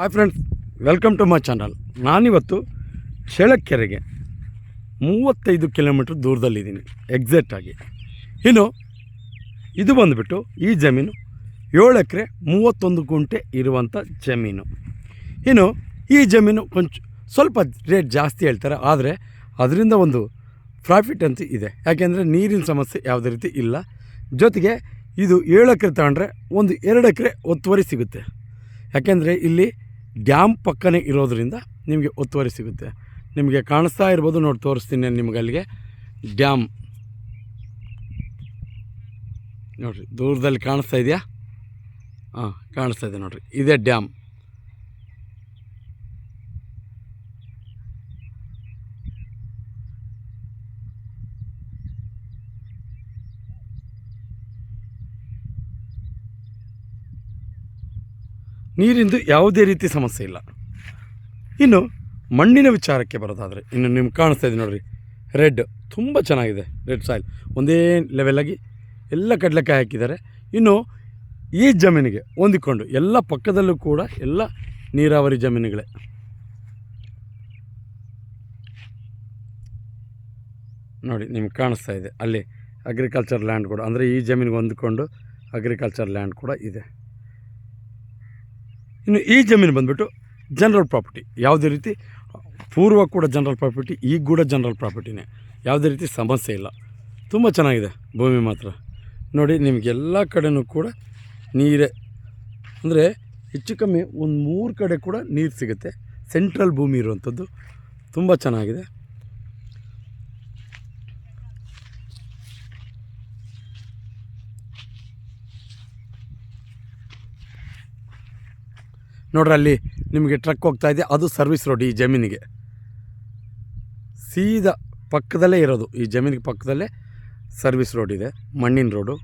Hi friends welcome to my channel ನಾನಿವತ್ತು ಚೇಳಕೆರೆಗೆ ಮೂವತ್ತೈದು ಕಿಲೋಮೀಟ್ರ್ ದೂರದಲ್ಲಿದ್ದೀನಿ ಎಕ್ಸಾಕ್ಟಾಗಿ ಇನ್ನು, ಇದು ಬಂದುಬಿಟ್ಟು ಈ ಜಮೀನು ಏಳು ಎಕರೆ ಮೂವತ್ತೊಂದು ಗುಂಟೆ ಇರುವಂಥ ಜಮೀನು. ಇನ್ನು, ಈ ಜಮೀನು ಕೊಂಚ ಸ್ವಲ್ಪ ರೇಟ್ ಜಾಸ್ತಿ ಹೇಳ್ತಾರೆ, ಆದರೆ ಅದರಿಂದ ಒಂದು ಪ್ರಾಫಿಟ್ ಅಂತ ಇದೆ. ಯಾಕೆಂದರೆ ನೀರಿನ ಸಮಸ್ಯೆ ಯಾವುದೇ ರೀತಿ ಇಲ್ಲ. ಜೊತೆಗೆ ಇದು ಏಳು ಎಕರೆ ತಗೊಂಡ್ರೆ ಒಂದು ಎರಡು ಎಕರೆ ಒತ್ತುವರಿ ಸಿಗುತ್ತೆ. ಯಾಕೆಂದರೆ ಇಲ್ಲಿ ಡ್ಯಾಮ್ ಪಕ್ಕನೇ ಇರೋದರಿಂದ ನಿಮಗೆ ಒತ್ತುವರಿ ಸಿಗುತ್ತೆ. ನಿಮಗೆ ಕಾಣಿಸ್ತಾ ಇರ್ಬೋದು ನೋಡಿ ತೋರಿಸ್ತೀನಿ ನಿಮ್ಗೆ ಅಲ್ಲಿಗೆ. ಡ್ಯಾಮ್. ನೋಡಿರಿ, ದೂರದಲ್ಲಿ ಕಾಣಿಸ್ತಾ ಇದೆಯಾ? ಹಾಂ ಕಾಣಿಸ್ತಾ ಇದೆ ನೋಡಿರಿ, ಇದೇ ಡ್ಯಾಮ್. ನೀರಿಂದು ಯಾವುದೇ ರೀತಿ ಸಮಸ್ಯೆ ಇಲ್ಲ. ಇನ್ನು ಮಣ್ಣಿನ ವಿಚಾರಕ್ಕೆ ಬರೋದಾದರೆ, ಇನ್ನು ನಿಮ್ಗೆ ಕಾಣಿಸ್ತಾ ಇದೆ ನೋಡಿರಿ, ರೆಡ್ ತುಂಬ ಚೆನ್ನಾಗಿದೆ, ರೆಡ್ ಸಾಯಿಲ್ ಒಂದೇ ಲೆವೆಲಾಗಿ ಎಲ್ಲ ಕಡಲೆಕಾಯಿ ಹಾಕಿದ್ದಾರೆ. ಇನ್ನು ಈ ಜಮೀನಿಗೆ ಹೊಂದಿಕೊಂಡು ಎಲ್ಲ ಪಕ್ಕದಲ್ಲೂ ಕೂಡ ಎಲ್ಲ ನೀರಾವರಿ ಜಮೀನುಗಳೇ. ನೋಡಿ, ನಿಮ್ಗೆ ಕಾಣಿಸ್ತಾ ಇದೆ. ಅಲ್ಲಿ ಅಗ್ರಿಕಲ್ಚರ್ ಲ್ಯಾಂಡ್ ಕೂಡ, ಅಂದರೆ ಈ ಜಮೀನಿಗೆ ಹೊಂದಿಕೊಂಡು ಅಗ್ರಿಕಲ್ಚರ್ ಲ್ಯಾಂಡ್ ಕೂಡ ಇದೆ. ಇನ್ನು ಈ ಜಮೀನು ಬಂದುಬಿಟ್ಟು ಜನರಲ್ ಪ್ರಾಪರ್ಟಿ. ಯಾವುದೇ ರೀತಿ ಪೂರ್ವ ಕೂಡ ಜನರಲ್ ಪ್ರಾಪರ್ಟಿ ಈಗ ಕೂಡ ಜನರಲ್ ಪ್ರಾಪರ್ಟಿನೇ. ಯಾವುದೇ ರೀತಿ ಸಮಸ್ಯೆ ಇಲ್ಲ. ತುಂಬ ಚೆನ್ನಾಗಿದೆ ಭೂಮಿ ಮಾತ್ರ. ನೋಡಿ, ನಿಮಗೆಲ್ಲ ಕಡೆನೂ ಕೂಡ ನೀರೇ. ಅಂದರೆ ಹೆಚ್ಚು ಕಮ್ಮಿ ಒಂದು ಮೂರು ಕಡೆ ಕೂಡ ನೀರು ಸಿಗುತ್ತೆ. ಸೆಂಟ್ರಲ್ ಭೂಮಿ ಇರುವಂಥದ್ದು. ತುಂಬ ಚೆನ್ನಾಗಿದೆ. ನೋಡ್ರಿ ಅಲ್ಲಿ ನಿಮಗೆ ಟ್ರಕ್ ಹೋಗ್ತಾ ಇದೆ. ಅದು ಸರ್ವಿಸ್ ರೋಡ್ ಈ ಜಮೀನಿಗೆ. ಸೀದಾ ಪಕ್ಕದಲ್ಲೇ ಇರೋದು. ಈ ಜಮೀನಿಗೆ ಪಕ್ಕದಲ್ಲೇ ಸರ್ವಿಸ್ ರೋಡ್ ಇದೆ. ಮಣ್ಣಿನ ರೋಡು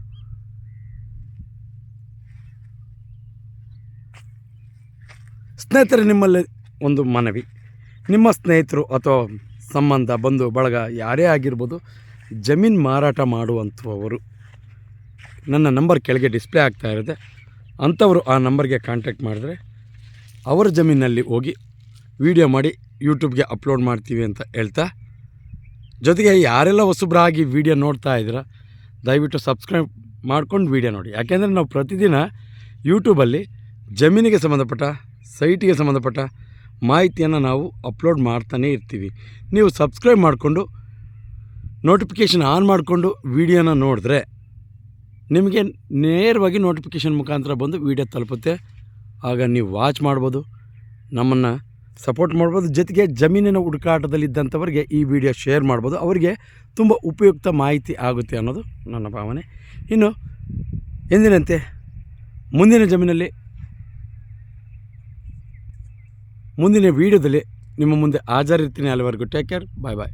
ಸ್ನೇಹಿತರೆ, ನಿಮ್ಮಲ್ಲಿ ಒಂದು ಮನವಿ. ನಿಮ್ಮ ಸ್ನೇಹಿತರು ಅಥವಾ ಸಂಬಂಧ, ಬಂಧು, ಬಳಗ ಯಾರೇ ಆಗಿರ್ಬೋದು ಜಮೀನು ಮಾರಾಟ ಮಾಡುವಂಥವರು, ನನ್ನ ನಂಬರ್ ಕೆಳಗೆ ಡಿಸ್ಪ್ಲೇ ಆಗ್ತಾ ಇರುತ್ತೆ. ಅಂಥವರು ಆ ನಂಬರ್ಗೆ ಕಾಂಟ್ಯಾಕ್ಟ್ ಮಾಡಿದ್ರೆ ಅವರ ಜಮೀನಲ್ಲಿ ಹೋಗಿ ವಿಡಿಯೋ ಮಾಡಿ ಯೂಟ್ಯೂಬ್ಗೆ ಅಪ್ಲೋಡ್ ಮಾಡ್ತೀವಿ ಅಂತ ಹೇಳ್ತಾ, ಜೊತೆಗೆ ಯಾರೆಲ್ಲ ಹೊಸಬ್ರಾಗಿ ವಿಡಿಯೋ ನೋಡ್ತಾ ಇದ್ದೀರ, ದಯವಿಟ್ಟು ಸಬ್ಸ್ಕ್ರೈಬ್ ಮಾಡ್ಕೊಂಡು ವಿಡಿಯೋ ನೋಡಿ. ಯಾಕೆಂದರೆ ನಾವು ಪ್ರತಿದಿನ ಯೂಟ್ಯೂಬಲ್ಲಿ ಜಮೀನಿಗೆ ಸಂಬಂಧಪಟ್ಟ, ಸೈಟಿಗೆ ಸಂಬಂಧಪಟ್ಟ ಮಾಹಿತಿಯನ್ನು ನಾವು ಅಪ್ಲೋಡ್ ಮಾಡ್ತಾನೇ ಇರ್ತೀವಿ. ನೀವು ಸಬ್ಸ್ಕ್ರೈಬ್ ಮಾಡಿಕೊಂಡು, ನೋಟಿಫಿಕೇಷನ್ ಆನ್ ಮಾಡಿಕೊಂಡು ವಿಡಿಯೋನ ನೋಡಿದ್ರೆ ನಿಮಗೆ ನೇರವಾಗಿ ನೋಟಿಫಿಕೇಷನ್ ಮುಖಾಂತರ ಬಂದು ವಿಡಿಯೋ ತಲುಪುತ್ತೆ. ಆಗ ನೀವು ವಾಚ್ ಮಾಡ್ಬೋದು, ನಮ್ಮನ್ನು ಸಪೋರ್ಟ್ ಮಾಡ್ಬೋದು, ಜೊತೆಗೆ ಜಮೀನಿನ ಹುಡುಕಾಟದಲ್ಲಿದ್ದಂಥವ್ರಿಗೆ ಈ ವಿಡಿಯೋ ಶೇರ್ ಮಾಡ್ಬೋದು. ಅವರಿಗೆ ತುಂಬ ಉಪಯುಕ್ತ ಮಾಹಿತಿ ಆಗುತ್ತೆ ಅನ್ನೋದು ನನ್ನ ಭಾವನೆ. ಇನ್ನು ಎಂದಿನಂತೆ, ಮುಂದಿನ ಜಮೀನಲ್ಲಿ, ಮುಂದಿನ ವೀಡಿಯೋದಲ್ಲಿ ನಿಮ್ಮ ಮುಂದೆ ಹಾಜರಿರ್ತೀನಿ. ಅಲ್ಲಿವರೆಗೂ ಟೇಕ್ ಕೇರ್ ಬಾಯ್ ಬಾಯ್